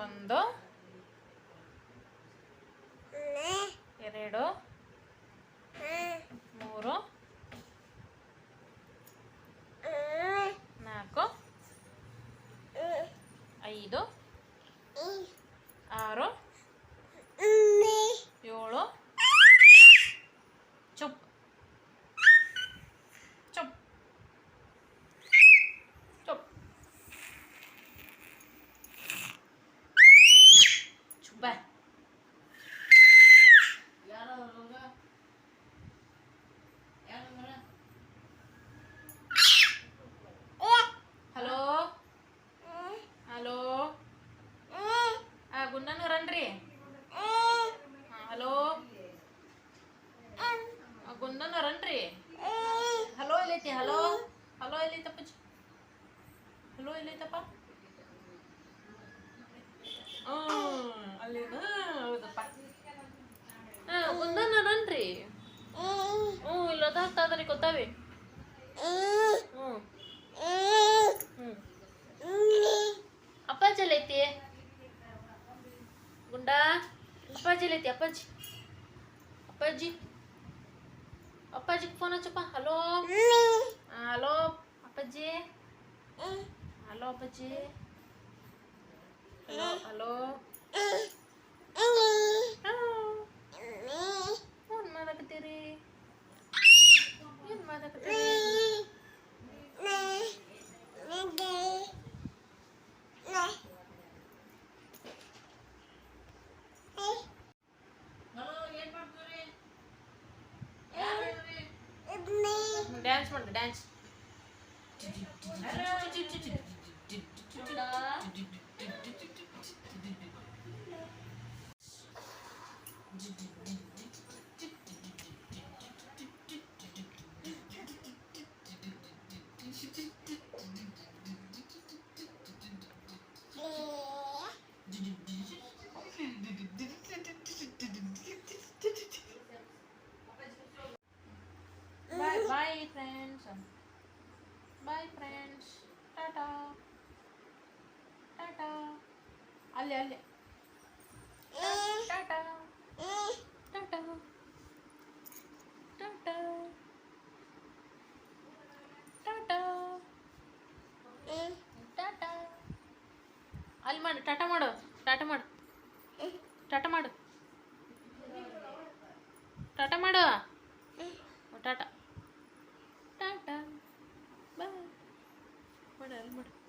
ಒಂದು ಎರಡು ಮೂರು ನಾಲ್ಕು ಐದು ಆರು ಏಳು ಚುಪ್ ಎಲ್ಲೈತಪ್ಪ ಅಲ್ಲಿನ ಹೌದಪ್ಪ. ಹಾಂ ಗುಂಡನೂರನ್ರಿ ಹ್ಞೂ ಇಲ್ಲ ಅದಾಗ್ತದ್ರಿ ಗೊತ್ತಾವೆ. ಹ್ಞೂ ಹ್ಞೂ ಅಪ್ಪಾಜಿ ಎಲ್ಲೈತಿ? ಗುಂಡಾ? ಅಪ್ಪಾಜಿ ಎಲ್ಲೈತಿ, ಅಪ್ಪಾಜಿ? ಅಪ್ಪಾಜಿ? ಅಪ್ಪಾಜಿಗೆ ಫೋನ್ ಹಚ್ಚಪ್ಪ, ಹಲೋ? ಹಲೋ, ಅಪ್ಪಾಜಿ? Halo, apa halo Halo, halo. Halo. Yun, mata ketiri. ini mata ketiri. Eh. dance, want to dance. bye bye friends. Bye friends. Ta-ta. alle alle ಅಲ್ಲಿ ಮಾಡು, ಟಾಟಾ ಮಾಡು ಟಾಟಾ ಮಾಡು. ಟಾಟಾ ಮಾಡು. ಟಾಟಾ ಮಾಡು. ಟಾಟಾ. ಟಾಟಾ. ಬಾಯ್ ಮಾಡು, ಅಲ್ಲಿ ಮಾಡು.